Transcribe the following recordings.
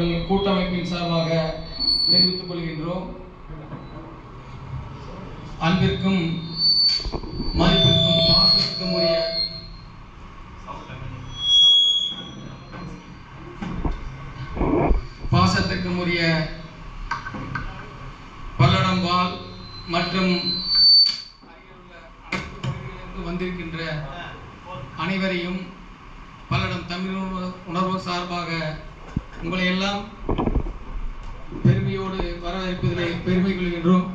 அவர்கள் கூட்டமைப்பின் சார்பாக தெரிவித்துக் கொள்கின்றோம். அன்பிற்கும் மதிப்பிற்கும் பாசத்திற்கும் உரிய பாசத்திற்கும் உரிய பல்லடம்பால் மற்றும் வந்திருக்கின்ற அனைவரையும் பல்லடம் தமிழ் உணர்வு சார்பாக உங்களை எல்லாம் பெருமையோடு வரவேற்பதிலே பெருமை கொள்கின்றோம்.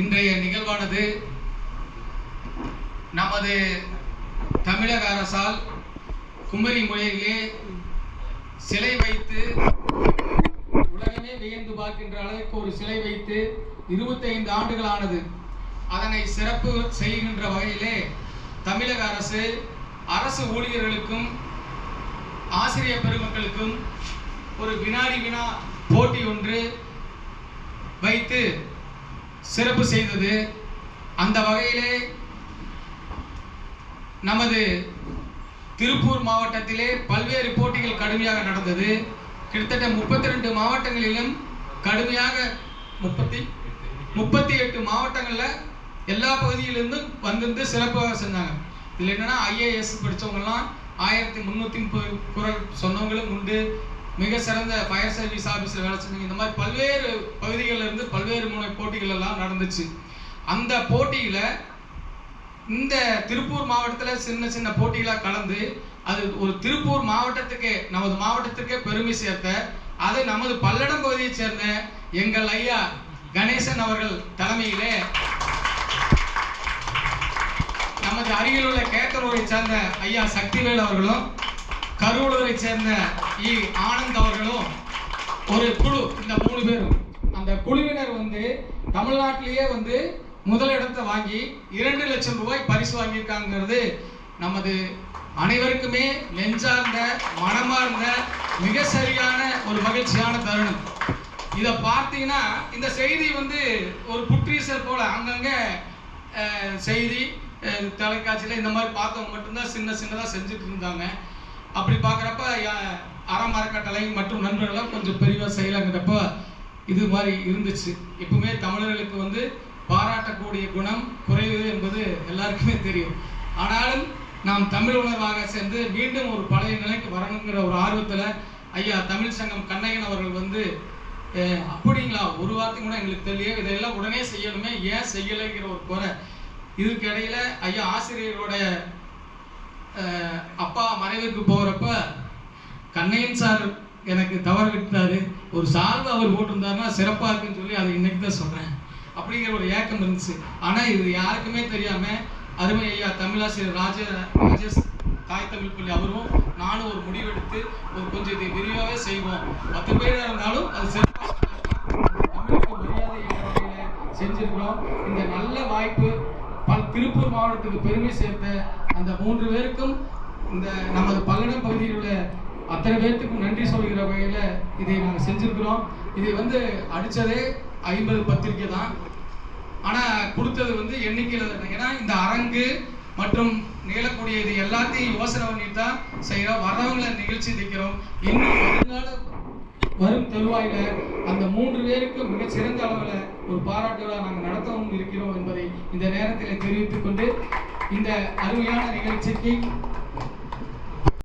இன்றைய நிகழ்வானது நமது தமிழக அரசால் குமரி மொழியிலே சிலை வைத்து உலகமே வியந்து பார்க்கின்ற அளவுக்கு ஒரு சிலை வைத்து 25 ஆண்டுகளானது. அதனை சிறப்பு செய்கின்ற வகையிலே தமிழக அரசு அரசு ஊழியர்களுக்கும் ஆசிரியர் பெருமக்களுக்கும் ஒரு வினாடி வினா போட்டி ஒன்று வைத்து சிறப்பு செய்தது. அந்த வகையிலே நமது திருப்பூர் மாவட்டத்திலே பல்வேறு போட்டிகள் கடுமையாக நடந்தது. கிட்டத்தட்ட முப்பத்தி ரெண்டு மாவட்டங்களிலும் கடுமையாக முப்பத்தி முப்பத்தி எட்டு மாவட்டங்களில் எல்லா பகுதியிலிருந்தும் வந்திருந்து சிறப்பாக செஞ்சாங்க. இதில் என்னன்னா ஐஏஎஸ் படித்தவங்கலாம் ஆயிரத்தி முந்நூற்றி முப்பது குரல் சொன்னவங்களும் உண்டு. மிக சிறந்த ஃபயர் சர்வீஸ் ஆஃபீஸில் வேலை செஞ்சவங்க. இந்த மாதிரி பல்வேறு பகுதிகளில் இருந்து பல்வேறு முனை போட்டிகள் எல்லாம் நடந்துச்சு. அந்த போட்டியில் இந்த திருப்பூர் மாவட்டத்தில் சின்ன சின்ன போட்டிகளாக கலந்து அது ஒரு திருப்பூர் மாவட்டத்துக்கே நமது மாவட்டத்துக்கே பெருமை சேர்த்த அது நமது பல்லடம் பகுதியைச் சேர்ந்த எங்கள் ஐயா கணேசன் அவர்கள் தலைமையிலே நமது அருகில் உள்ள கேத்தரூரை சேர்ந்த ஐயா சக்திவேல் அவர்களும் கருவூரை சேர்ந்த இ. ஆனந்த் அவர்களும் ஒரு குழு இந்த மூணு பேரும். அந்த குழுவினர் வந்து தமிழ்நாட்டிலேயே வந்து முதலிடத்தை வாங்கி இரண்டு லட்சம் ரூபாய் பரிசு வாங்கியிருக்காங்கிறது நமது அனைவருக்குமே நெஞ்சார்ந்த மனமார்ந்த மிக சரியான ஒரு மகிழ்ச்சியான தருணம். இதை பார்த்தீங்கன்னா இந்த செய்தி வந்து ஒரு புட்ரீசர் போல அங்கங்கே செய்தி தொலைக்காட்சியில் இந்த மாதிரி பார்த்தவங்க மட்டும்தான் சின்ன சின்னதாக செஞ்சுட்டு இருந்தாங்க. அப்படி பார்க்குறப்ப அறம் அறக்கட்டளை மற்றும் நண்பர்களும் கொஞ்சம் பெரியவாக செய்யலாங்கிறப்ப இது மாதிரி இருந்துச்சு. எப்பவுமே தமிழர்களுக்கு வந்து பாராட்டக்கூடிய குணம் குறைவு என்பது எல்லாருக்குமே தெரியும். ஆனாலும் நாம் தமிழ் உணர்வாக சேர்ந்து மீண்டும் ஒரு பழைய நிலைக்கு வரணுங்கிற ஒரு ஆர்வத்தில் ஐயா தமிழ் சங்கம் கண்ணையன் அவர்கள் வந்து அப்படிங்களா? ஒரு வார்த்தை கூட எங்களுக்கு தெரியும் இதையெல்லாம் உடனே செய்யணுமே ஏன் செய்யலைங்கிற ஒரு குறை இதுக்கு இடையில ஐயா ஆசிரியரோட அப்பா மறைவுக்கு போகிறப்ப கண்ணையன் சார் எனக்கு தவறு விட்டாரு ஒரு சால்வு அவர் போட்டிருந்தாருன்னா சிறப்பாக இருக்குன்னு சொல்லி அதை இன்னைக்கு தான் சொல்கிறேன் அப்படிங்கிற ஒரு ஏக்கம் இருந்துச்சு. ஆனால் இது யாருக்குமே தெரியாமல் அருமை ஐயா தமிழாசிரியர் ராஜ ராஜேஷ் தாய் தமிழ் பள்ளி அவரும் நானும் ஒரு முடிவெடுத்து ஒரு கொஞ்சம் இதை விரிவாகவே செய்வோம். பத்து பேர் இருந்தாலும் அது சிறப்பாக தமிழுக்கு மரியாதை செஞ்சிருக்கிறோம். இந்த நல்ல வாய்ப்பு பல திருப்பூர் மாவட்டத்துக்கு பெருமை சேர்த்த அந்த மூன்று பேருக்கும் இந்த நமது பல்லடம் பகுதியில் உள்ள அத்தனை பேர்த்துக்கும் நன்றி சொல்கிற வகையில் இதை நாங்கள் செஞ்சுருக்கிறோம். இதை வந்து அடித்ததே ஐம்பது பத்திரிக்கை தான். ஆனால் கொடுத்தது வந்து எண்ணிக்கையில் ஏன்னா இந்த அரங்கு மற்றும் நிகழக்கூடிய இது எல்லாத்தையும் யோசனை பண்ணிட்டு தான் செய்கிறோம் வர்றவங்களை நிகழ்ச்சி தைக்கிறோம் இன்னும் வருங்கால வரும் தருவாயில அந்த மூன்று பேருக்கு மிக சிறந்த அளவில் ஒரு பாராட்டு விழா நாங்கள் நடத்த இருக்கிறோம் என்பதை இந்த நேரத்தில் தெரிவித்துக் கொண்டு இந்த அருமையான நிகழ்ச்சிக்கு